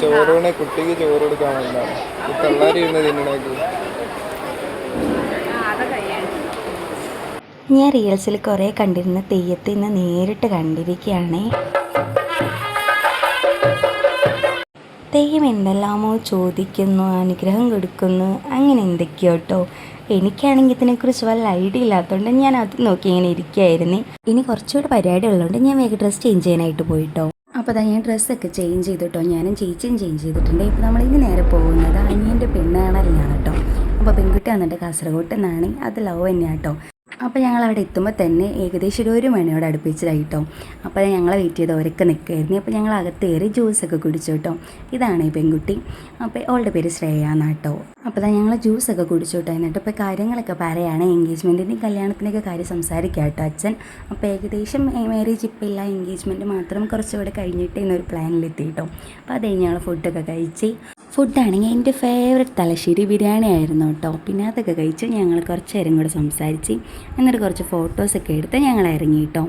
ചോറൂണ് കുട്ടിക്ക് ചോറ് കൊടുക്കാൻ പിള്ളേർ ഇരുന്ന് തിന്നണേക്ക് ഞാൻ റീൽസിൽ കുറേ കണ്ടിരുന്ന തെയ്യത്തെ ഇന്ന് നേരിട്ട് കണ്ടിരിക്കുകയാണ് തെയ്യം എന്തെല്ലാമോ ചോദിക്കുന്നു അനുഗ്രഹം കൊടുക്കുന്നു അങ്ങനെ എന്തൊക്കെയോ കേട്ടോ എനിക്കാണെങ്കിൽ ഇതിനെക്കുറിച്ച് വല്ല ഐഡിയ ഇല്ലാത്തതുകൊണ്ട് ഞാൻ അത് നോക്കി ഇങ്ങനെ ഇരിക്കുകയായിരുന്നേ ഇനി കുറച്ചുകൂടെ പരിപാടി ഉള്ളതുകൊണ്ട് ഞാൻ വേഗം ഡ്രസ്സ് ചേഞ്ച് ചെയ്യാനായിട്ട് പോയിട്ടോ. അപ്പോൾ അതാ ഞാൻ ഡ്രസ്സൊക്കെ ചേഞ്ച് ചെയ്തിട്ടോ. ഞാനും ചേച്ചിയും ചേഞ്ച് ചെയ്തിട്ടുണ്ട്. ഇപ്പോൾ നമ്മളിനി നേരെ പോകുന്നത് അനിയന്റെ പെണ്ണാണലിനാണ് കേട്ടോ അപ്പോൾ പെൺകുട്ടി വന്നിട്ട് കാസർഗോഡ് നിന്നാണ് അത് ലവ് തന്നെയാണ് കേട്ടോ അപ്പോൾ ഞങ്ങൾ അവിടെ എത്തുമ്പോൾ തന്നെ ഏകദേശം ഒരു ഒരു മണിയോട് അടുപ്പിച്ചതായി കേട്ടോ അപ്പോൾ ഞങ്ങളെ വെയിറ്റ് ചെയ്ത് അവരൊക്കെ നിൽക്കുമായിരുന്നു അപ്പോൾ ഞങ്ങൾ അകത്ത് കയറി ജ്യൂസൊക്കെ കുടിച്ചു കേട്ടോ ഇതാണ് ഈ പെൺകുട്ടി. അപ്പോൾ അവളുടെ പേര് ശ്രേയ എന്നാട്ടോ അപ്പോൾ ഞങ്ങൾ ജ്യൂസൊക്കെ കുടിച്ചു കേട്ടോ എന്നിട്ട് ഇപ്പോൾ കാര്യങ്ങളൊക്കെ പറയുകയാണ് എൻഗേജ്മെന്റിന്റെയും കല്യാണത്തിന്റെയൊക്കെ കാര്യം സംസാരിക്കാം കേട്ടോ അച്ഛൻ. അപ്പോൾ ഏകദേശം മാരേജ് ഇപ്പോൾ ഇല്ല. എൻഗേജ്മെന്റ് മാത്രം കുറച്ചുകൂടെ കഴിഞ്ഞിട്ട് ഇന്നൊരു പ്ലാനിലെത്തി കേട്ടോ അപ്പോൾ അത് കഴിഞ്ഞ് ഞങ്ങൾ ഫുഡൊക്കെ കഴിച്ച് ഫുഡാണെങ്കിൽ എന്റെ ഫേവററ്റ് തലശ്ശേരി ബിരിയാണി ആയിരുന്നു കേട്ടോ. പിന്നെ അതൊക്കെ കഴിച്ച് ഞങ്ങൾ കുറച്ച് നേരം കൂടെ സംസാരിച്ച് എന്നിട്ട് കുറച്ച് ഫോട്ടോസൊക്കെ എടുത്ത് ഞങ്ങൾ ഇറങ്ങി കേട്ടോ.